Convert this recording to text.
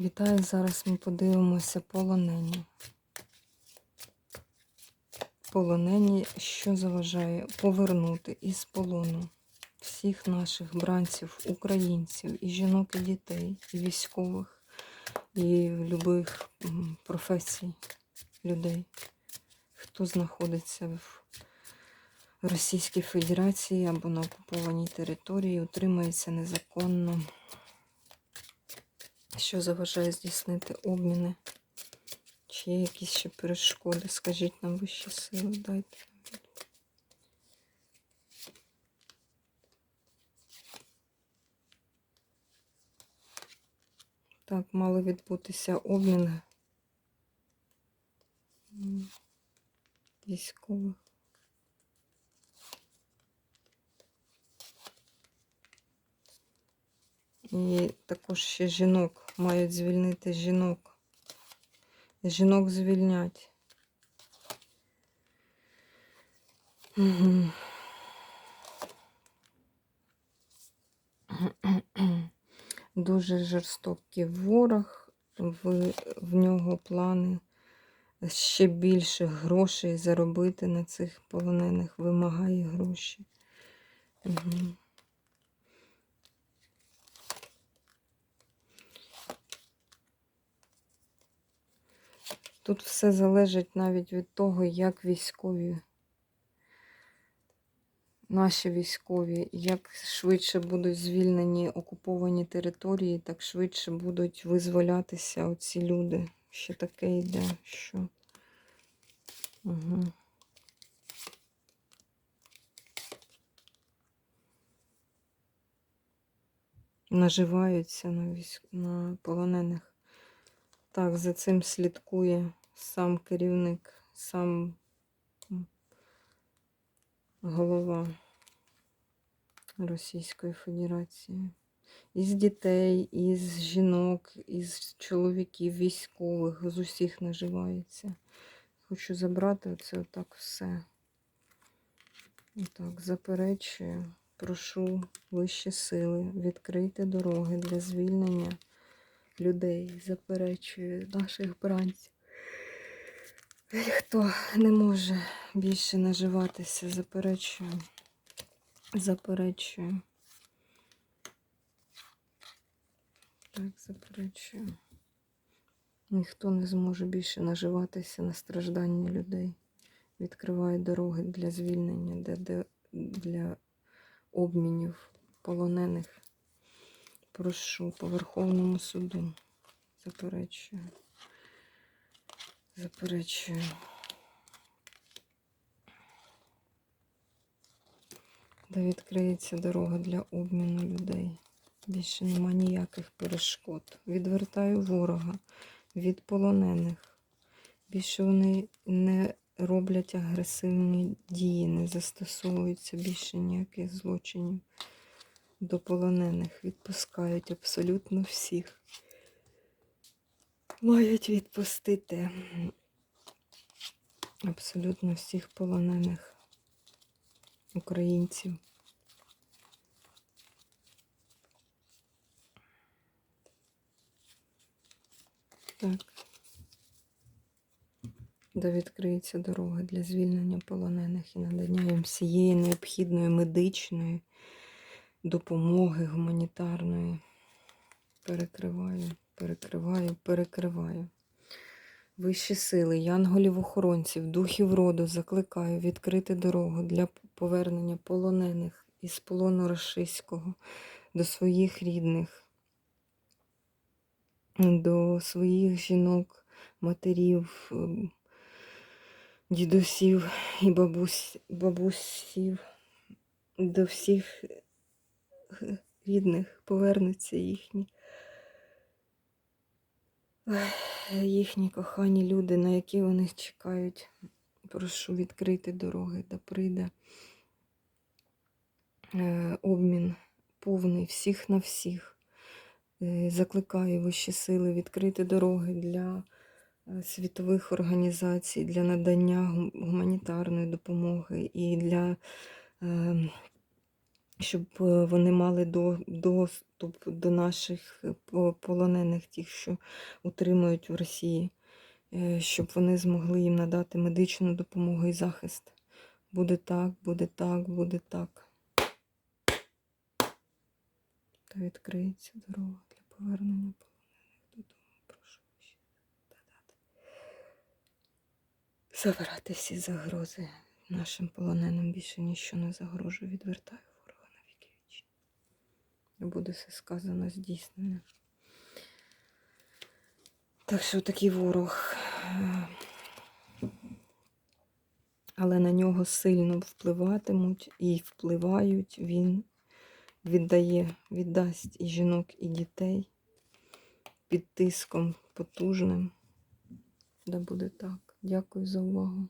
Вітаю, зараз ми подивимося полонені. Полонені, що заважає повернути із полону всіх наших бранців, українців, і жінок, і дітей, і військових, і любих професій людей, хто знаходиться в Російській Федерації або на окупованій території, утримується незаконно що заважає здійснити обміни? Чи є якісь ще перешкоди? Скажіть нам вищі сили, дайте. Так, мали відбутися обмін військових. І також ще жінок мають звільнити жінок. Жінок звільнять. Дуже жорстокий ворог, в, в нього плани ще більше грошей заробити на цих полонених, вимагає гроші. Угу. Тут все залежить навіть від того, як військові, наші військові, як швидше будуть звільнені окуповані території, так швидше будуть визволятися оці люди. Ще таке йде, що. Угу. Наживаються на, військ... на полонених. Так, за цим слідкує сам керівник, сам голова Російської Федерації. Із дітей, із жінок, із чоловіків, військових, з усіх наживається. Хочу забрати оце отак все. Отак, заперечую, прошу вищі сили, відкрити дороги для звільнення людей, заперечую наших бранців. Хто не може більше наживатися, заперечую, заперечую. Так, заперечую. Ніхто не зможе більше наживатися на страждання людей. Відкриває дороги для звільнення, для обмінів полонених. Прошу по Верховному суду. Заперечую. Заперечую. Де відкриється дорога для обміну людей. Більше нема ніяких перешкод. Відвертаю ворога від полонених. Більше вони не роблять агресивні дії, не застосовуються більше ніяких злочинів до полонених. Відпускають абсолютно всіх. Мають відпустити абсолютно всіх полонених українців. Так. Де відкриється дорога для звільнення полонених і надання їм всієї необхідної медичної допомоги гуманітарної. Перекриваю, перекриваю, перекриваю. Вищі сили, янголів-охоронців, духів роду закликаю відкрити дорогу для повернення полонених із полону рашистського до своїх рідних, до своїх жінок, матерів, ем, дідусів і бабусь, бабусів, до всіх рідних повернуться їхні. Їхні кохані люди, на які вони чекають. Прошу відкрити дороги, да прийде е, обмін повний всіх на всіх. Е, Закликаю вищі сили відкрити дороги для е, світових організацій, для надання гуманітарної допомоги і для е, щоб е, вони мали доступ до наших е, полонених, тих, що утримують в Росії, е, щоб вони змогли їм надати медичну допомогу і захист. Буде так, буде так, буде так. Та відкриється дорога для повернення полонених додому. Прошу ще додати. Забирати всі загрози нашим полоненим більше ніщо не загрожує. Відвертаю ворога на віки вічні. І буде все сказано здійснене. Так що такий ворог. Але на нього сильно впливатимуть і впливають. Він віддає, віддасть і жінок, і дітей під тиском потужним. Да буде так. Дякую за увагу.